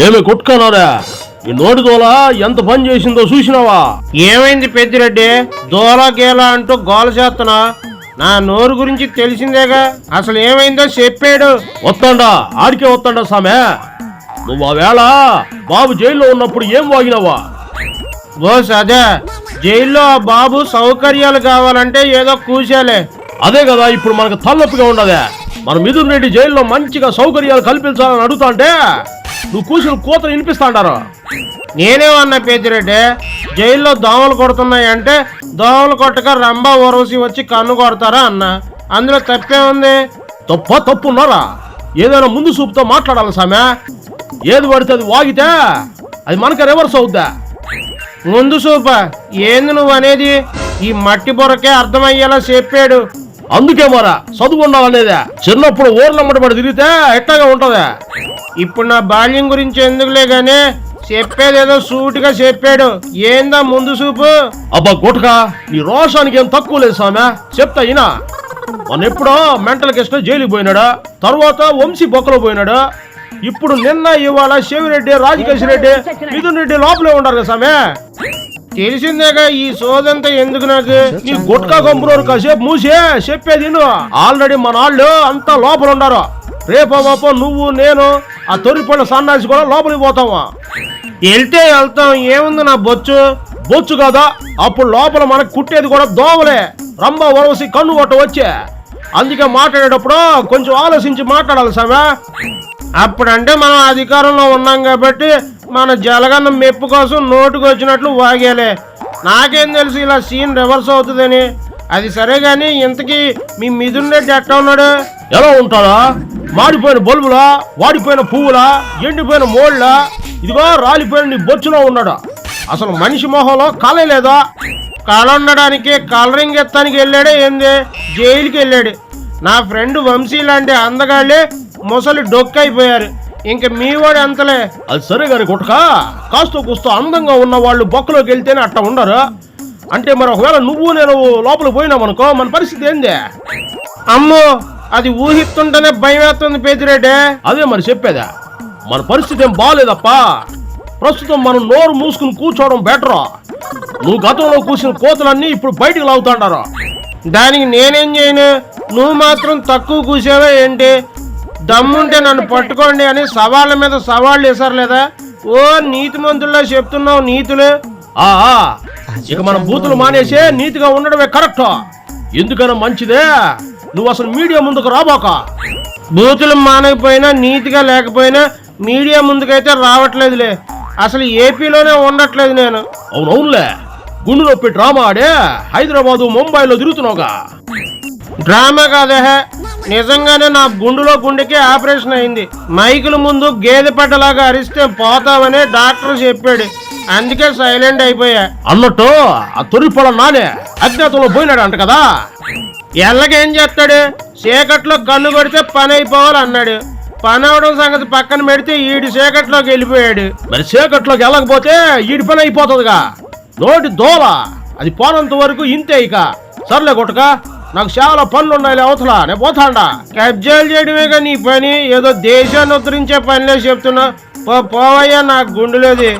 ఏమి కొట్టుకున్నారా ఈ నోటి దోల ఎంత పని చేసిందో చూసినావా? ఏమైంది పెద్దిరెడ్డి? దోల గేల అంటూ గోల చేస్తున్నా. నా నోరు గురించి తెలిసిందేగా? అసలు ఏమైందో చెప్పాడు. వత్తాండా ఆడికే వత్తాండా సామె. నువ్వు ఆ వేళ బాబు జైల్లో ఉన్నప్పుడు ఏం వాగినావా? బోస్ అదే. జైల్లో ఆ బాబు సౌకర్యాలు కావాలంటే ఏదో కూశాలే. అదే కదా ఇప్పుడు మనకు తలనొప్పిగా ఉండదే. మన మిథున్ రెడ్డి జైల్లో మంచిగా సౌకర్యాలు కల్పించాలని అడుగుతాంటే నువ్వు కూసిన కూతలు వినిపిస్తాండారు. నేనేమన్నా పెద్దిరెడ్డి జైల్లో దోమలు కొడుతున్నాయంటే దోమలు కొట్టక రంభ ఊరవసి వచ్చి కన్ను కొడతారా అన్న? అందులో తప్పే ఉంది? తప్ప తప్పు ఉన్నారా? ఏదైనా ముందు చూపుతో మాట్లాడాలి సామె? ఏది పడితే అది వాగితే అది మనకి రివర్స్ అవుద్దా? ముందు సూప ఏంది నువ్వు అనేది? ఈ మట్టి బొరకే అర్థమయ్యేలా చెప్పాడు. అందుకే మరా చదువు ఉండాలనేదే చిన్నప్పుడు ఊర్లమ్మడి పడి తిరిగితే ఎట్టగా ఉంటదా? ఇప్పుడు నా బాల్యం గురించి ఎందుకులే గానీ చెప్పేదేదో సూటిగా చెప్పాడు. ఏందా ముందు చూపు? అబ్బా గుటక నీ రోషానికి ఏం తక్కువ లేదు సామె? చెప్తా మొన్న ఎప్పుడో మెంటల్ కేసులో జైలుకి పోయినాడు? తర్వాత వంశీ బొక్కలో పోయినాడు? ఇప్పుడు నిన్న ఇవాళ శివిరెడ్డి రాజకేశ్ రెడ్డి మిథున్ రెడ్డి లోపలే ఉన్నారు కదా సామె? తెలిసిందేగా ఈ సోదంతా ఎందుకు నాకు? నీ గుట్కా కంపునోరు కాసేపు మూసే చెప్పేది. ఆల్రెడీ మన వాళ్ళు అంతా లోపల ఉన్నారు రేపో మాపో నువ్వు నేను ఆ తొరిపడిన సన్నాసి కూడా లోపలికి పోతావా వెళ్తే వెళ్తాం. ఏముంది నా బొచ్చు? బొచ్చు కదా? అప్పుడు లోపల మనకు కుట్టేది కూడా దోమలే. రంభ వరవసి కన్ను కొట్ట వచ్చే. అందుకే మాట్లాడేటప్పుడు కొంచెం ఆలోచించి మాట్లాడాలి సామె. అప్పుడంటే మనం అధికారంలో ఉన్నాం కాబట్టి మన జలగన్న మెప్పు కోసం నోటుకు వచ్చినట్లు వాగేలే. నాకేం తెలుసు ఇలా సీన్ రివర్స్ అవుతుందని. అది సరే గాని ఇంతకీ మీ మిథున్ రెడ్డి ఎట్లా ఉన్నాడు? ఎలా ఉంటారా మాడిపోయిన బల్బులా? వాడిపోయిన పువ్వులా? ఎండిపోయిన మోళ్ళ? ఇదిగో రాలిపోయిన నీ బొచ్చులో ఉన్నాడు? అసలు మనిషి మొహంలో కళ లేదా? కళ ఉండడానికి కలరింగ్ ఎత్తానికి వెళ్ళాడే ఏంది? జైలుకి వెళ్ళాడు. నా ఫ్రెండ్ వంశీ లాంటి అందగాళ్ళే ముసలి డొక్కైపోయారు. ఇంక మీ వాడు ఎంతలే? అది సరే గాని గుట్టక కాస్త కూస్తో అందంగా ఉన్న వాళ్ళు బొక్కలోకి వెళ్తేనే అట్ట ఉండరు. అంటే మరి ఒకవేళ నువ్వు నేను లోపలికి పోయినామనుకో మన పరిస్థితి ఏంది? అమ్మో అది ఊహిస్తుంటేనే భయం వేస్తుంది పెద్దిరెడ్డి అదే మరి చెప్పేదా? మన పరిస్థితి ఏం బాగాలేదప్పా ప్రస్తుతం మనం నోరు మూసుకుని కూర్చోవడం బెటర్. నువ్వు గతంలో కూసిన కోతలన్నీ ఇప్పుడు బయటికి లాగుతాండారు. దానికి నేనేం చేయను? నువ్వు మాత్రం తక్కువ కూసావా ఏంటి? దమ్ముంటే నన్ను పట్టుకోండి అని సవాళ్ళ మీద సవాళ్ళు వేశారు లేదా? ఓ నీతి మంతుల్లో చెప్తున్నావు నీతులు. ఆ ఇక మనం బూతులు మానేసే నీతిగా ఉండడమే కరెక్ట్? ఎందుకైనా మంచిదే. నువ్వు అసలు మీడియా ముందుకు రాబోక. బూతులు మానకపోయినా నీతిగా లేకపోయినా మీడియా ముందుకైతే రావట్లేదులే. అసలు ఏపీలోనే ఉండట్లేదు నేను. అవునవునులే. గుండు నొప్పి డ్రామా ఆడే హైదరాబాదు ముంబైలో తిరుగుతున్నావుగా. డ్రామా కాదే నిజంగానే నా గుండులో గుండెకి ఆపరేషన్ అయింది. మైకుల ముందు గేదె పడ్డలాగా అరిస్తే పోతామని డాక్టర్ చెప్పాడు. అందుకే సైలెంట్ అయిపోయా. అన్నట్టు ఆ తొలిపొల నానే అజ్ఞాతంలో పోయినాడు అంట కదా. ఎల్లకేం చేస్తాడు? చీకట్లో కన్ను కొడితే పని అయిపోవాలి అన్నాడు. పని అవడం సంగతి పక్కన పెడితే ఈడి చీకట్లోకి వెళ్ళిపోయాడు. మరి చీకట్లోకి వెళ్ళకపోతే ఈడి పని అయిపోతుందిగా. నోటి దోల. అది పోనంత వరకు ఇంతే ఇక. సర్లే కొట్టక. నాకు చాలా పనులు ఉన్నాయి అవతల. నేను పోతాండా. కబ్జాలు కానీ నీ పని. ఏదో దేశాన్ని ఉద్ధరించే పనిలే చెప్తున్నా. పో పోవయ్యా నాకు గుండెలోది